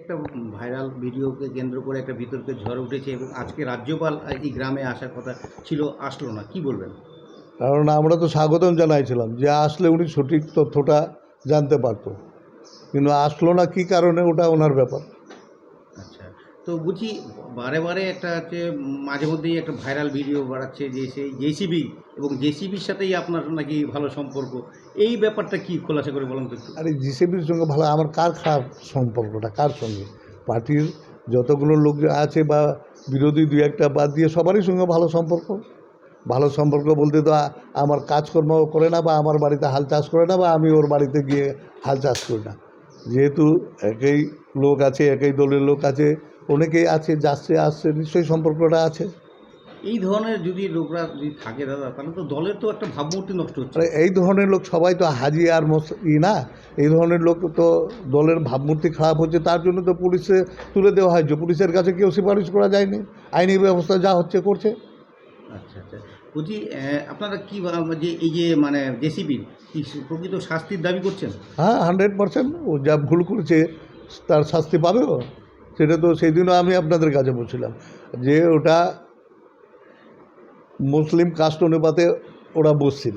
একটা ভাইরাল ভিডিওকে কেন্দ্র করে একটা বিতর্কের ঝড় উঠেছে এবং আজকে রাজ্যপাল এই গ্রামে আসার কথা ছিল, আসলো না। কি বলবেন? কারণ আমরা তো স্বাগতম জানাইছিলাম যে আসলে উনি সঠিক তথ্যটা জানতে পারতো। কিন্তু আসলো না কি কারণে ওটা ওনার ব্যাপার। তো বুঝি বারে বারে একটা হচ্ছে মাঝে মধ্যেই একটা ভাইরাল ভিডিও বাড়াচ্ছে যে সেই জেসিবি এবং জেসিবির সাথেই আপনার নাকি ভালো সম্পর্ক। এই ব্যাপারটা কি খোলাসা করে বলুন তো আর জিসিবির সঙ্গে ভালো, আমার কার খারাপ সম্পর্কটা? কার সঙ্গে? পার্টির যতগুলো লোক আছে বা বিরোধী দুই একটা বাদ দিয়ে সবারই সঙ্গে ভালো সম্পর্ক। ভালো সম্পর্ক বলতে তো আমার কাজকর্ম করে না বা আমার বাড়িতে হাল চাষ করে না বা আমি ওর বাড়িতে গিয়ে হাল চাষ করি না। যেহেতু একই লোক আছে, একই দলের লোক আছে অনেকেই আছে যাচ্ছে আসছে নিশ্চয়ই সম্পর্কটা আছে। এই ধরনের যদি লোকরা যদি থাকে দাদা তাহলে তো দলের তো একটা ভাবমূর্তি নষ্ট হচ্ছে। এই ধরনের লোক সবাই তো হাজি আর মস ই না? এই ধরনের লোক তো দলের ভাবমূর্তি খারাপ হচ্ছে তার জন্য তো পুলিশে তুলে দেওয়া হয় যে পুলিশের কাছে কেউ সুপারিশ করা যায়নি। আইনি ব্যবস্থা যা হচ্ছে করছে। আচ্ছা আচ্ছা। বলছি আপনারা কি যে এই যে মানে জেসিবির কি প্রকৃত শাস্তির দাবি করছেন? হ্যাঁ হান্ড্রেড পার্সেন্ট ও যা ভুল করেছে তার শাস্তি পাবে ও সেটা তো সেই দিনও আমি আপনাদের কাছে বলছিলাম যে ওটা মুসলিম কাস্ট অনুপাতে ওরা বসছিল।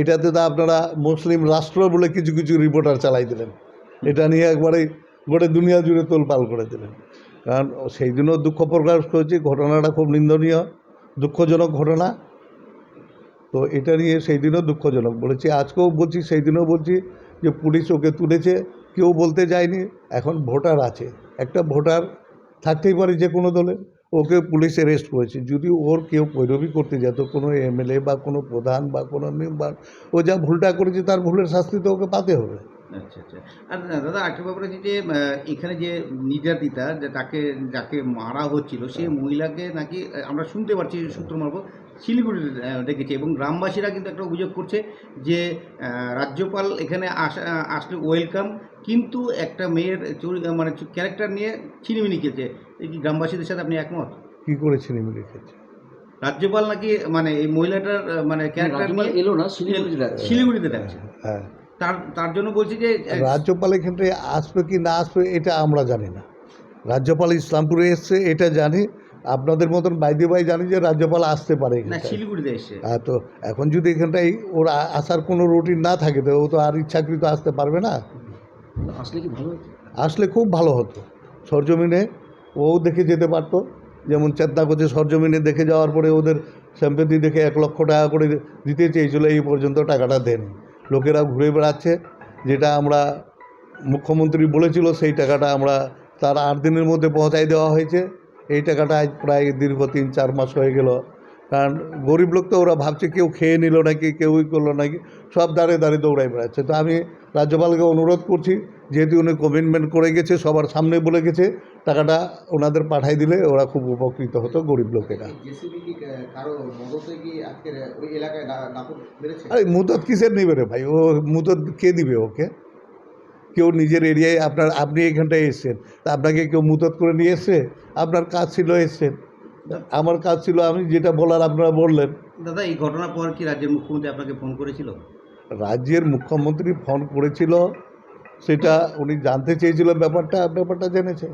এটাতে তো আপনারা মুসলিম রাষ্ট্র বলে কিছু কিছু রিপোর্টার চালাই দিলেন। এটা নিয়ে একবারে গোটা দুনিয়া জুড়ে তোলপাল করে দিলেন। কারণ সেই দিনও দুঃখ প্রকাশ করেছি, ঘটনাটা খুব নিন্দনীয়, দুঃখজনক ঘটনা। তো এটা নিয়ে সেই দিনও দুঃখজনক বলেছি, আজকেও বলছি সেই দিনও বলছি যে পুলিশ ওকে তুলেছে, কেউ বলতে যায়নি, এখন ভোটার আছে। একটা ভোটার থাকতেই পারে যে কোনো দলে ওকে পুলিশ অ্যারেস্ট করেছে। যদি ওর কেউ কৈরবি করতে যেত কোনো এমএলএ বা কোনো প্রধান বা কোনো মেম্বার ও যা ভুলটা করেছে তার ভুলের শাস্তি তো ওকে পাতে হবে। আচ্ছা আচ্ছা। আর দাদা একটা ব্যাপার যে এখানে যে নির্যাতিতা যে তাকে যাকে মারা হচ্ছিল সে মহিলাকে নাকি আমরা শুনতে পাচ্ছি সূত্র মারফত শিলিগুড়ি ডেকেছে। এবং গ্রামবাসীরা কিন্তু একটা অভিযোগ করছে যে রাজ্যপাল এখানে আসা আসলে ওয়েলকাম কিন্তু একটা মেয়ের চরি- মানে ক্যারেক্টার নিয়ে ছিনিমিনি খেয়েছে। এই কি গ্রামবাসীদের সাথে আপনি একমত? কী করে এমনি লিখেছে রাজ্যপাল নাকি মানে এই মহিলাটার মানে ক্যারেক্টার নিয়ে এলো না শিলিগুড়িতে। শিলিগুড়িতে ডাকছে। হ্যাঁ তার তার জন্য বলছি যে আহ, রাজ্যপাল এখানটা আসবে কি না আসবে এটা আমরা জানি না। রাজ্যপাল ইসলামপুরে এসছে এটা জানি। আপনাদের মতন বাইদে বাই জানি যে রাজ্যপাল আসতে পারে না শিলিগুড়িতে এসছে। হ্যাঁ তো এখন যদি এখানটায় ওর আসার কোনো রুটিন না থাকে তো ও তো আর ইচ্ছাকৃত আসতে পারবে না? আসলে কি ভালো আসলে খুব ভালো হতো। সরজমিনে ও দেখে যেতে পারতো। যেমন চেতনা করছে সরজমিনে দেখে যাওয়ার পরে ওদের স্যাম্পেতি দেখে এক লক্ষ টাকা করে দিতে চেয়েছিল, এই পর্যন্ত টাকাটা দেন লোকেরা ঘুরে বেড়াচ্ছে। যেটা আমরা মুখ্যমন্ত্রী বলেছিল, সেই টাকাটা আমরা তার আট দিনের মধ্যে পৌঁছাই দেওয়া হয়েছে। এই টাকাটা আজ প্রায় দীর্ঘ তিন চার মাস হয়ে গেল। কারণ গরিব লোক তো ওরা ভাবছে কেউ খেয়ে নিল নাকি কেউই করল নাকি সব দাঁড়িয়ে দাঁড়িয়ে দৌড়াই বেড়াচ্ছে। তো আমি রাজ্যপালকে অনুরোধ করছি যেহেতু উনি কমিটমেন্ট করে গেছে সবার সামনে বলে গেছে টাকাটা ওনাদের পাঠাই দিলে ওরা খুব উপকৃত হতো গরিব লোকেরা। আরে মুদত কিসের নেবে রে ভাই? ও মুদত কে দিবে ওকে? কেউ নিজের এরিয়ায় আপনার আপনি এখানটায় এসছেন তা আপনাকে কেউ মুদত করে নিয়ে এসছে? আপনার কাজ ছিল এসছেন। আমার কাজ ছিল আমি যেটা বলার আপনারা বললেন। দাদা এই ঘটনার পর কি রাজ্যের মুখ্যমন্ত্রী আপনাকে ফোন করেছিল? রাজ্যের মুখ্যমন্ত্রী ফোন করেছিল সেটা উনি জানতে চেয়েছিল ব্যাপারটা ব্যাপারটা জেনেছে।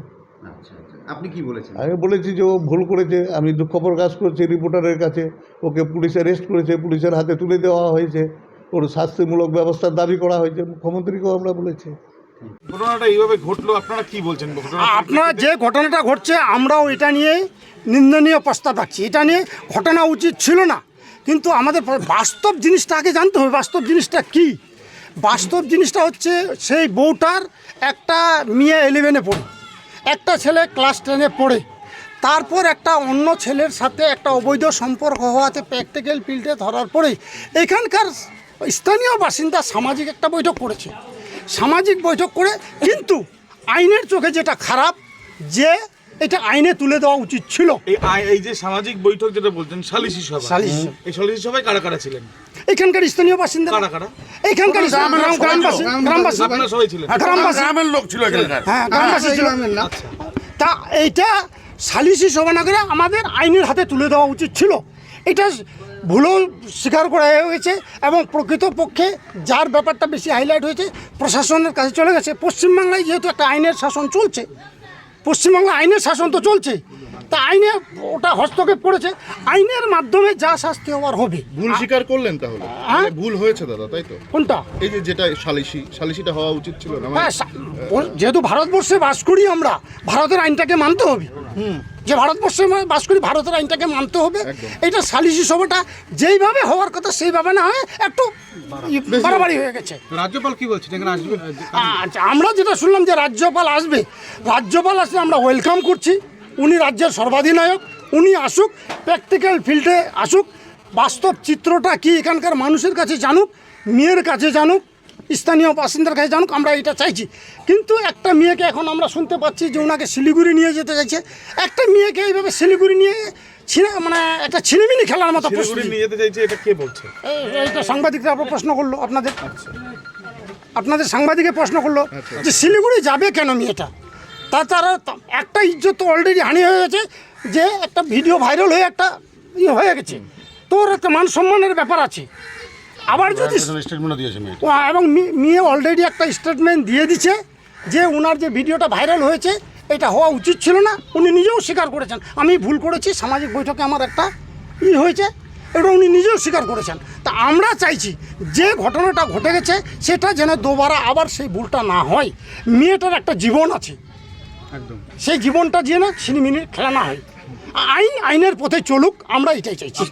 আচ্ছা আচ্ছা আপনি কি বলেছেন? আমি বলেছি যে ও ভুল করেছে আমি দুঃখ প্রকাশ করছি রিপোর্টারের কাছে ওকে পুলিশ অ্যারেস্ট করেছে পুলিশের হাতে তুলে দেওয়া হয়েছে ওর শাস্তিমূলক ব্যবস্থার দাবি করা হয়েছে মুখ্যমন্ত্রীকেও আমরা বলেছি। ঘটনাটা এইভাবে ঘটলো আপনারা কি বলছেন? আপনার যে ঘটনাটা ঘটছে আমরাও এটা নিয়ে নিন্দনীয় প্রস্তাব রাখছি। এটা নিয়ে ঘটনা উচিত ছিল না কিন্তু আমাদের বাস্তব জিনিসটা আগে জানতে হবে। বাস্তব জিনিসটা কি? বাস্তব জিনিসটা হচ্ছে সেই বউটার একটা মেয়ে ইলেভেনে পড়ে একটা ছেলে ক্লাস টেনে পড়ে তারপর একটা অন্য ছেলের সাথে একটা অবৈধ সম্পর্ক হওয়াতে প্র্যাকটিক্যাল ফিল্ডে ধরার পরে এখানকার স্থানীয় বাসিন্দা সামাজিক একটা বৈঠক করেছে। সামাজিক বৈঠক করে কিন্তু আইনের চোখে যেটা খারাপ যে এটা আইনে তুলে দেওয়া উচিত ছিল। এই আই- এই যে সামাজিক বৈঠক যেটা বলছেন সালিসি সভা। সালিসি এই সালিসি সভায় কারা কারা ছিলেন? এখানকার স্থানীয় বাসিন্দা। কারা কারা? এখানকার গ্রাম- গ্রামবাসী গ্রামবাসী। আপনারা সবাই ছিলেন। হ্যাঁ, গ্রামবাসী। গ্রামের লোক ছিল এখানকার। হ্যাঁ গ্রামবাসী ছিল। তা এইটা সালিসি সভা না করে আমাদের আইনের হাতে তুলে দেওয়া উচিত ছিল। এটা ভুলও স্বীকার করা হয়েছে এবং প্রকৃতপক্ষে যার ব্যাপারটা বেশি হাইলাইট হয়েছে, প্রশাসনের কাছে চলে গেছে। পশ্চিমবাংলায় যেহেতু একটা আইনের শাসন চলছে পশ্চিমবাংলা আইনের শাসন তো চলছে তা আইনে ওটা হস্তক্ষেপ করেছে। আইনের মাধ্যমে যা শাস্তি হওয়ার হবে। ভুল স্বীকার করলেন তাহলে? হ্যাঁ? মানে ভুল হয়েছে দাদা তাই তো? কোনটা? এই যে যেটা সালিশি সালিশিটা হওয়া উচিত ছিল না মানে হ্যাঁ যেহেতু ভারতবর্ষে বাস করি আমরা ভারতের আইনটাকে মানতে হবে। যে ভারতবর্ষে আমরা বাস করি ভারতের আইনটাকে মানতে হবে। এটা সালিসি সভাটা যেইভাবে হওয়ার কথা সেইভাবে না হয় একটু বাড়াবাড়ি হয়ে গেছে। রাজ্যপাল কি বলছেন? এখানে আসবে? আচ্ছা আমরা যেটা শুনলাম যে রাজ্যপাল আসবে। রাজ্যপাল আসলে আমরা ওয়েলকাম করছি। উনি রাজ্যের সর্বাধিনায়ক উনি আসুক প্র্যাকটিক্যাল ফিল্ডে আসুক বাস্তব চিত্রটা কি এখানকার মানুষের কাছে জানুক মেয়ের কাছে জানুক স্থানীয় বাসিন্দার কাছে জানুক আমরা এটা চাইছি। কিন্তু একটা মেয়েকে এখন আমরা শুনতে পাচ্ছি যে ওনাকে শিলিগুড়ি নিয়ে যেতে চাইছে। একটা মেয়েকে এইভাবে শিলিগুড়ি নিয়ে ছিনা মানে একটা ছিনিমিনি খেলার মতো নিয়ে যেতে চাইছে এটা কে বলছে? এইটা সাংবাদিকরা আবার প্রশ্ন করল আপনাদের। আপনাদের সাংবাদিকে প্রশ্ন করল যে শিলিগুড়ি যাবে কেন মেয়েটা? তা তারা তা- একটা ইজ্জত তো অলরেডি হানি হয়ে গেছে যে একটা ভিডিও ভাইরাল হয়ে একটা ইয়ে হয়ে গেছে। তোর একটা মান সম্মানের ব্যাপার আছে। আবার যদি স্টেটমেন্ট দিয়েছে এবং মেয়ে অলরেডি একটা স্টেটমেন্ট দিয়ে দিচ্ছে যে ওনার যে ভিডিওটা ভাইরাল হয়েছে এটা হওয়া উচিত ছিল না উনি নিজেও স্বীকার করেছেন। আমি ভুল করেছি সামাজিক বৈঠকে আমার একটা ই হয়েছে এটা উনি নিজেও স্বীকার করেছেন। তা আমরা চাইছি যে ঘটনাটা ঘটে গেছে সেটা যেন দোবারা আবার সেই ভুলটা না হয়। মেয়েটার একটা জীবন আছে। সেই জীবনটা যে না খেলা না হয়। আইন আইনের পথে চলুক আমরা এটাই চাইছি।